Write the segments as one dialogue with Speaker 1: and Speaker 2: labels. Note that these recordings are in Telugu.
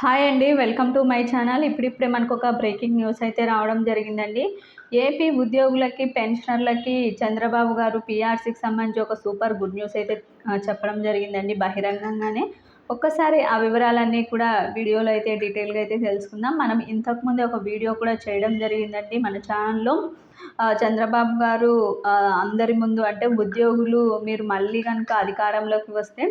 Speaker 1: హాయ్ అండి వెల్కమ్ టు మై ఛానల్. ఇప్పుడిప్పుడే మనకు ఒక బ్రేకింగ్ న్యూస్ అయితే రావడం జరిగిందండి. ఏపీ ఉద్యోగులకి పెన్షనర్లకి చంద్రబాబు గారు పీఆర్సీకి సంబంధించి ఒక సూపర్ గుడ్ న్యూస్ అయితే చెప్పడం జరిగిందండి బహిరంగంగానే. ఒక్కసారి ఆ వివరాలన్నీ కూడా వీడియోలో అయితే డీటెయిల్గా అయితే తెలుసుకుందాం. మనం ఇంతకుముందే ఒక వీడియో కూడా చేయడం జరిగిందండి మన ఛానల్లో. చంద్రబాబు గారు అందరి ముందు అంటే ఉద్యోగులు మీరు మళ్ళీ కనుక అధికారంలోకి వస్తే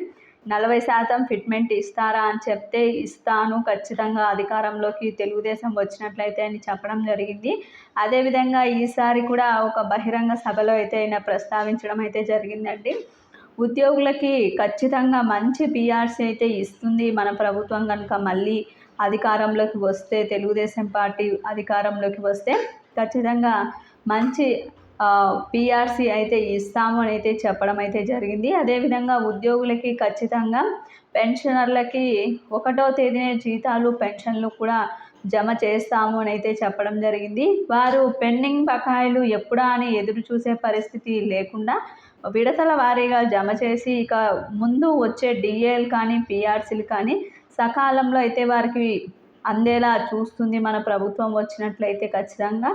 Speaker 1: నలభై శాతం ఫిట్మెంట్ ఇస్తారా అని చెప్తే ఇస్తాను ఖచ్చితంగా అధికారంలోకి తెలుగుదేశం వచ్చినట్లయితే అని చెప్పడం జరిగింది. అదేవిధంగా ఈసారి కూడా ఒక బహిరంగ సభలో అయితే ఆయన ప్రస్తావించడం అయితే జరిగిందండి. ఉద్యోగులకి ఖచ్చితంగా మంచి పిఆర్సీ అయితే ఇస్తుంది మన ప్రభుత్వం కనుక మళ్ళీ అధికారంలోకి వస్తే తెలుగుదేశం పార్టీ అధికారంలోకి వస్తే ఖచ్చితంగా మంచి పీఆర్సీ అయితే ఇస్తాము అని అయితే చెప్పడం అయితే జరిగింది. అదేవిధంగా ఉద్యోగులకి ఖచ్చితంగా పెన్షనర్లకి ఒకటో తేదీనే జీతాలు పెన్షన్లు కూడా జమ చేస్తాము అని అయితే చెప్పడం జరిగింది. వారు పెండింగ్ బకాయిలు ఎప్పుడా అని ఎదురు చూసే పరిస్థితి లేకుండా విడతల వారీగా జమ చేసి ఇక ముందు వచ్చే డిఏలు కానీ పిఆర్సీలు కానీ సకాలంలో అయితే వారికి అందేలా చూస్తుంది మన ప్రభుత్వం వచ్చినట్లయితే ఖచ్చితంగా.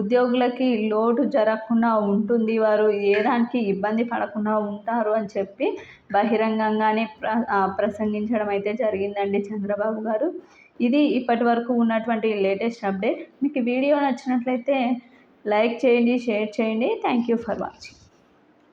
Speaker 1: ఉద్యోగులకి లోటు జరగకుండా ఉంటుంది వారు ఏ దానికి ఇబ్బంది పడకుండా ఉంటారు అని చెప్పి బహిరంగంగానే ప్ర ప్రసంగించడం అయితే జరిగిందండి చంద్రబాబు గారు. ఇది ఇప్పటి వరకు ఉన్నటువంటి లేటెస్ట్ అప్డేట్. మీకు వీడియో నచ్చినట్లయితే లైక్ చేయండి షేర్ చేయండి. Thank you for watching.